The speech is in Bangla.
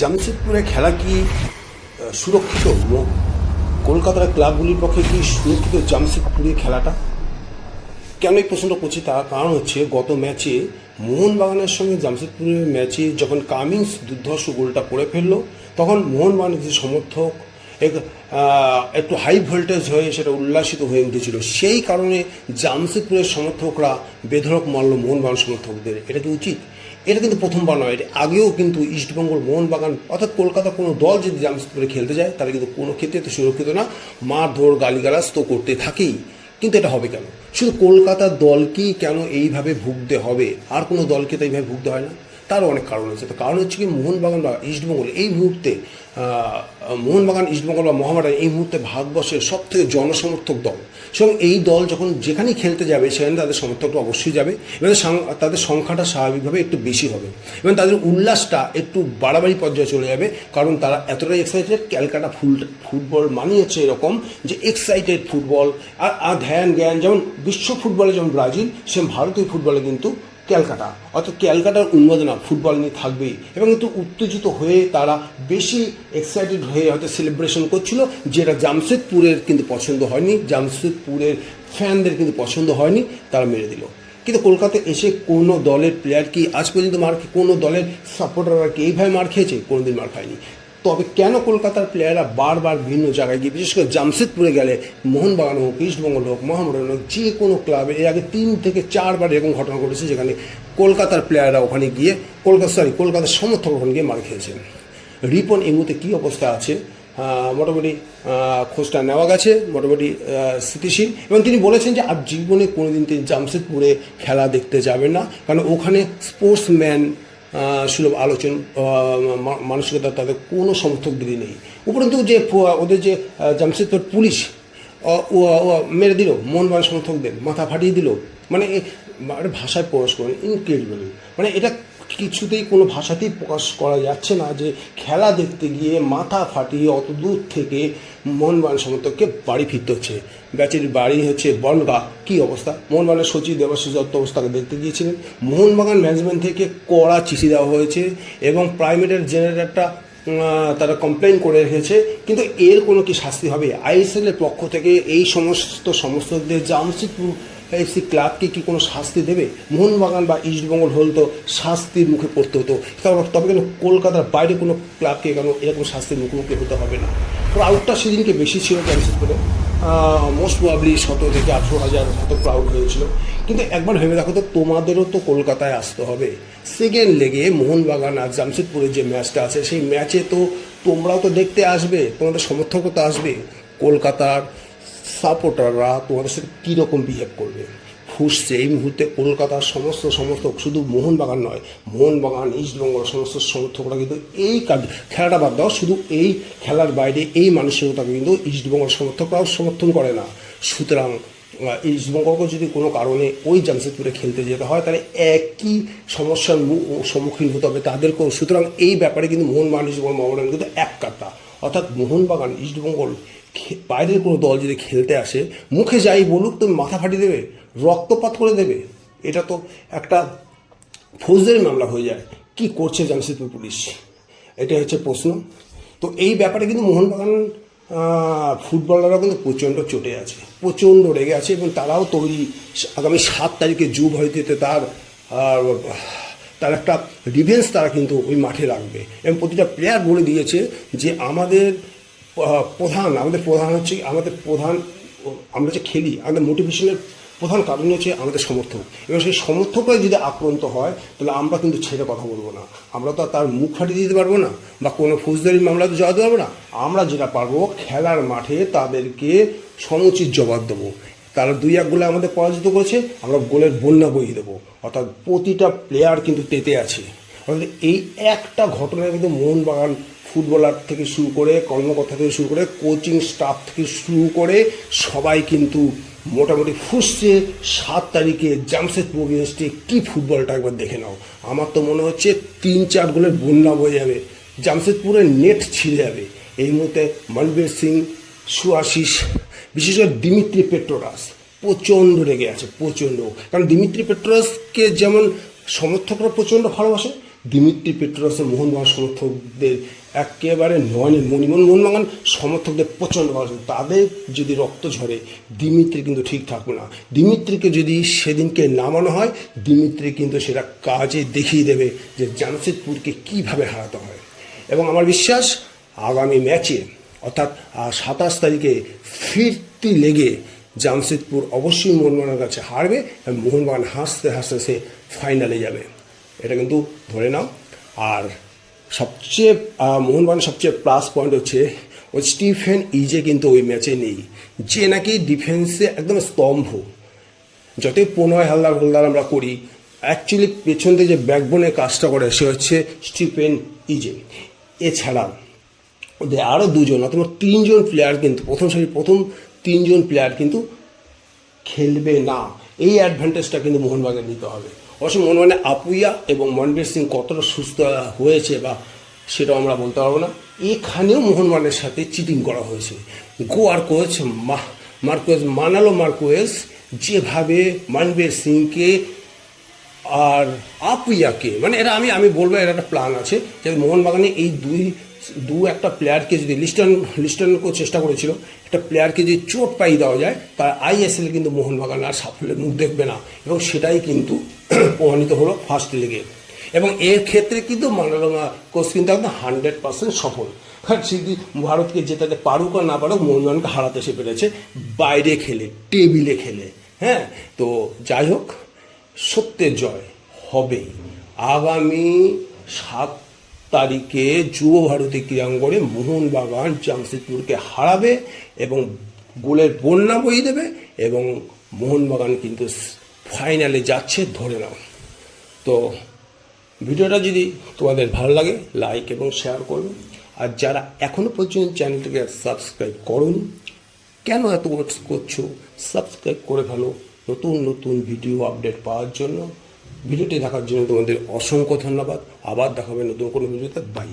জামশেদপুরে খেলা কি সুরক্ষিত? কলকাতার ক্লাবগুলির পক্ষে কি সুরক্ষিত জামশেদপুরে খেলাটা? কেন এই প্রশ্নটা করছি? তার কারণ হচ্ছে, গত ম্যাচে মোহনবাগানের সঙ্গে জামশেদপুরের ম্যাচে যখন কামিংস দুর্ধর্ষ গোলটা করে ফেলল, তখন মোহনবাগানের যে সমর্থক এক- একটু হাই ভোল্টেজ হয়ে সেটা উল্লাসিত হয়ে উঠেছিল। সেই কারণে জামশেদপুরের সমর্থকরা বেধরক মারল মোহনবাগান সমর্থকদের। এটা কি উচিত? এটা কিন্তু প্রথমবার নয়। এটা আগেও কিন্তু ইস্টবেঙ্গল মোহনবাগান অর্থাৎ কলকাতা কোনো দল যদি জামশেদপুরে খেলতে যায়, তারা কিন্তু কোনো ক্ষেত্রে তো সুরক্ষিত না। মারধর গালিগালাজ তো করতে থাকেই। কিন্তু এটা হবে কেন? শুধু কলকাতার দলকেই কেন এইভাবে ভুগতে হবে? আর কোনো দলকে তো এইভাবে ভুগতে হয় না। তারও অনেক কারণ আছে তো কারণ হচ্ছে কি মোহনবাগান বা ইস্টবেঙ্গল এই মুহূর্তে মোহনবাগান ইস্টবেঙ্গল বা মহামারান এই মুহূর্তে ভারতবর্ষের সব থেকে জনসমর্থক দল। সুতরাং এই দল যখন যেখানেই খেলতে যাবে, সেখানে তাদের সমর্থকটা অবশ্যই যাবে। এবং তাদের সংখ্যাটা স্বাভাবিকভাবে একটু বেশি হবে। এবং তাদের উল্লাসটা একটু বাড়াবাড়ি পর্যায়ে চলে যাবে। কারণ তারা এতটাই এক্সাইটেড ক্যালকাটা ফুল, ফুটবল মানি হচ্ছে এরকম যে এক্সাইটেড ফুটবল। আর ধ্যান জ্ঞান, যেমন বিশ্ব ফুটবলে যেমন ব্রাজিল, সেম ভারতীয় ফুটবলে কিন্তু ক্যালকাটা। অর্থাৎ ক্যালকাটার উন্মাদনা ফুটবল নিয়ে থাকবেই। এবং একটু উত্তেজিত হয়ে তারা বেশি এক্সাইটেড হয়ে হয়তো সেলিব্রেশন করছিল, যেটা জামশেদপুরের কিন্তু পছন্দ হয়নি, জামশেদপুরের ফ্যানদের কিন্তু পছন্দ হয়নি, তারা মেরে দিল। কিন্তু কলকাতায় এসে কোনো দলের প্লেয়ার কি আজ পর্যন্ত মার কোনো দলের সাপোর্টাররা কি এইভাবে মার খেয়েছে? কোনোদিন মার খায়নি। তবে কেন কলকাতার প্লেয়াররা বারবার ভিন্ন জায়গায় গিয়ে, বিশেষ করে জামশেদপুরে গেলে মোহনবাগান হোক ইস্টবেঙ্গল হোক মোহামেডান হোক, যে কোনো ক্লাবে এর আগে তিন থেকে চারবার এরকম ঘটনা ঘটেছে যেখানে কলকাতার প্লেয়াররা ওখানে গিয়ে কলকাতা সরি কলকাতার সমর্থক ওখানে গিয়ে মার খেয়েছেন। রিপন এই মুহূর্তে কী অবস্থা আছে? মোটামুটি খোঁজটা নেওয়া গেছে, মোটামুটি স্থিতিশীল। এবং তিনি বলেছেন যে আর জীবনে কোনোদিন তিনি জামশেদপুরে খেলা দেখতে যাবেন না, কারণ ওখানে স্পোর্টসম্যান সুলভ আলোচন মানসিকতা তাদের কোনো সমর্থক সমর্থকদেরই নেই। উপরন্তু যে ওদের যে জামশেদপুর পুলিশ মেরে দিল মোহনবাগান সমর্থকদের, মাথা ফাটিয়ে দিল। মানে ভাষায় প্রকাশ করেন ইনক্রেডিবল মানে এটা কিছুতেই কোনো ভাষাতেই প্রকাশ করা যাচ্ছে না যে খেলা দেখতে গিয়ে মাথা ফাটিয়ে অত দূর থেকে মোহনবাগান সমর্থককে বাড়ি ফিরতে হচ্ছে। ব্যাচের বাড়ি হচ্ছে বনগা। কী অবস্থা? মোহনবাগানের সচিব দেবাশিস দত্ত অবস্থাকে দেখতে গিয়েছিলেন। মোহনবাগান ম্যানেজমেন্ট থেকে কড়া চিঠি দেওয়া হয়েছে এবং প্রাইমেটের জেনারেটরটা তারা কমপ্লেন করে রেখেছে। কিন্তু এর কোনো কি শাস্তি হবে? আইএসএলের পক্ষ থেকে এই সমস্ত সমস্তদের জামশেদপুর এফসি ক্লাবকে কি কোনো শাস্তি দেবে? মোহনবাগান বা ইস্টবেঙ্গল হল তো শাস্তির মুখে পড়তে হতো। তবে তবে কেন কলকাতার বাইরে কোনো ক্লাবকে কেন এরকম শাস্তির মুখোমুখি হতে হবে না? ক্রাউডটা সেদিনকে বেশি ছিল ক্যান্সেল করে মোস্ট প্রবাবলি সতেরো থেকে আঠেরো হাজার মতো ক্রাউড হয়েছিল। কিন্তু একবার ভেবে দেখো তো, তোমাদেরও তো কলকাতায় আসতে হবে। সেকেন্ড লেগে মোহনবাগান আর জামশেদপুরের যে ম্যাচটা আছে, সেই ম্যাচে তো তোমরাও তো দেখতে আসবে, তোমাদের সমর্থকও তো আসবে। কলকাতার সাপোর্টাররা তোমাদের সাথে কীরকম বিহেভ করবে? ফুসছে এই মুহূর্তে কলকাতার সমস্ত সমর্থক, শুধু মোহনবাগান নয়, মোহনবাগান ইস্টবেঙ্গল সমস্ত সমর্থকরা কিন্তু এই কাজ খেলাটা বাদ দাও, শুধু এই খেলার বাইরে এই মানসিকতাকে কিন্তু ইস্টবেঙ্গল সমর্থকরাও সমর্থন করে না। সুতরাং ইস্টবেঙ্গলকে যদি কোনো কারণে ওই জামশেদপুরে খেলতে যেতে হয়, তাহলে একই সমস্যার সম্মুখীন হতে হবে তাদেরকেও। সুতরাং এই ব্যাপারে কিন্তু মোহনবাগান ইস্টবেঙ্গল মোহামেডান কিন্তু এক কাটা অর্থাৎ মোহনবাগান ইস্টবেঙ্গল বাইরের কোনো দল যদি খেলতে আসে, মুখে যাই বলুক, তুমি মাথা ফাটিয়ে দেবে, রক্তপাত করে দেবে। এটা তো একটা ফৌজদারি মামলা হয়ে যায়। কি করছে জামশেদপুর পুলিশ? এটা হচ্ছে প্রশ্ন। তো এই ব্যাপারে কিন্তু মোহনবাগান ফুটবলাররা কিন্তু প্রচণ্ড চটে আছে, প্রচণ্ড রেগে আছে এবং তারাও তৈরি আগামী সাত তারিখে যুব ভারতীতে তার তার একটা রিভেন্স তারা কিন্তু ওই মাঠে রাখবে। এবং প্রতিটা প্লেয়ার বলে দিয়েছে যে, আমাদের প্রধান, আমাদের প্রধান হচ্ছে, আমাদের প্রধান, আমরা যে খেলি, আমাদের মোটিভেশনের প্রধান কারণ হচ্ছে আমাদের সমর্থক। এবং সেই সমর্থকরাই যদি আক্রান্ত হয়, তাহলে আমরা কিন্তু ছেড়ে কথা বলব না। আমরা তো তার মুখ ফাটিয়ে দিতে পারব না, বা কোনো ফৌজদারি মামলা তো জবাব পারব না। আমরা যেটা পারব, খেলার মাঠে তাদেরকে সমুচিত জবাব দেবো। তারা দুই এক গোলে আমাদের পরাজিত করেছে, আমরা গোলের বন্যা বইয়ে দেবো। অর্থাৎ প্রতিটা প্লেয়ার কিন্তু তেতে আছে। অর্থাৎ এই একটা ঘটনায় কিন্তু মোহনবাগান ফুটবলার থেকে শুরু করে কর্মকর্তা থেকে শুরু করে কোচিং স্টাফ থেকে শুরু করে সবাই কিন্তু মোটামুটি ফুসছে। সাত তারিখে জামশেদপুর এগেনস্টে কী ফুটবলটা একবার দেখে নাও। আমার তো মনে হচ্ছে তিন চার গোলের বন্যা বয়ে যাবে। জামশেদপুরের নেট ছিঁড়ে যাবে। এই মুহূর্তে মনবীর সিং সুয়াশিস বিশেষ করে দিমিত্রি পেট্রোরাস প্রচণ্ড রেগে আছে, প্রচণ্ড। কারণ দিমিত্রি পেট্রোরাসকে যেমন সমর্থকরা প্রচণ্ড ভালোবাসে দিমিত্রি পেট্রোসের মোহনবাগান সমর্থকদের একেবারে নয়নে মণিমন মোহনবাগান সমর্থকদের প্রচণ্ড ভালো তাদের যদি রক্ত ঝরে, দিমিত্রি কিন্তু ঠিক থাকবে না। দিমিত্রিকে যদি সেদিনকে নামানো হয়, দিমিত্রি কিন্তু সেটা কাজে দেখিয়ে দেবে যে জামশেদপুরকে কীভাবে হারাতে হয়। এবং আমার বিশ্বাস, আগামী ম্যাচে, অর্থাৎ সাতাশ তারিখে ফিরতি লেগে জামশেদপুর অবশ্যই মোহনবাগানের কাছে হারবে এবং মোহনবাগান হাসতে হাসতে সে ফাইনালে যাবে। এটা কিন্তু ধরে নাও। আর সবচেয়ে মোহনবাগানের সবচেয়ে প্লাস পয়েন্ট হচ্ছে ওই স্টিফেন ইজে কিন্তু ওই ম্যাচে নেই, যে নাকি ডিফেন্সে একদম স্তম্ভ। যতই প্রণয় হালদার হোলদার আমরা করি অ্যাকচুয়ালি পেছন থেকে যে ব্যাকবোনের কাজটা করে, সে হচ্ছে স্টিফেন ইজে। এছাড়া, ওদের আরও দুজন, অথবা তিনজন প্লেয়ার কিন্তু, প্রথম সারির প্রথম তিনজন প্লেয়ার কিন্তু খেলবে না। এই অ্যাডভান্টেজটা কিন্তু মোহনবাগান নিতে হবে। অবশ্য মোহনবাগানে আপুইয়া এবং মনবীর সিং কতটা সুস্থ হয়েছে বা সেটাও আমরা বলতে পারব না। এখানেও মোহনবাগানের সাথে চিটিং করা হয়েছে। গোয়ার কোচ মা মার্কোয়েস মানালো মার্কোয়েস যেভাবে মনবীর সিংকে আর আপুইয়াকে মানে এটা আমি আমি বলব এর একটা প্ল্যান আছে যে মোহনবাগানে এই দুই দু একটা প্লেয়ারকে যদি লিস্টন লিস্টনকেও চেষ্টা করেছিল, একটা প্লেয়ারকে যদি চোট পাই দেওয়া যায়, তার আইএসএল কিন্তু মোহনবাগান আর সাফল্যের মুখ দেখবে না। এবং সেটাই কিন্তু প্রমাণিত হলো ফার্স্ট লিগে এবং এর ক্ষেত্রে কিন্তু মানালমা কোচ কিন্তু একদম হান্ড্রেড পার্সেন্ট সফল। কারণ সে যদি ভারতকে জেতাতে পারুক আর না পারুক, মোহনবাগানকে হারাতে এসে পেরেছে। বাইরে খেলে টেবিলে খেলে। হ্যাঁ তো যাই হোক, সত্যের জয় হবেই। আগামী সাত তারিখে যুব ভারতী ক্রীড়াঙ্গনে মোহনবাগান জামশেদপুরকে হারাবে এবং গোলের বন্যা বই দেবে এবং মোহনবাগান কিন্তু ফাইনালে যাচ্ছে ধরে নাও। তো ভিডিওটা যদি তোমাদের ভালো লাগে, লাইক এবং শেয়ার করবে। আর যারা এখনও পর্যন্ত চ্যানেলটিকে সাবস্ক্রাইব করুন, কেন এত করছ? সাবস্ক্রাইব করে ফেলো নতুন নতুন ভিডিও আপডেট পাওয়ার জন্য। ভিডিওটি দেখার জন্য তোমাদের অসংখ্য ধন্যবাদ। আবার দেখাবে নতুন কোনো ভিডিওতে। বাই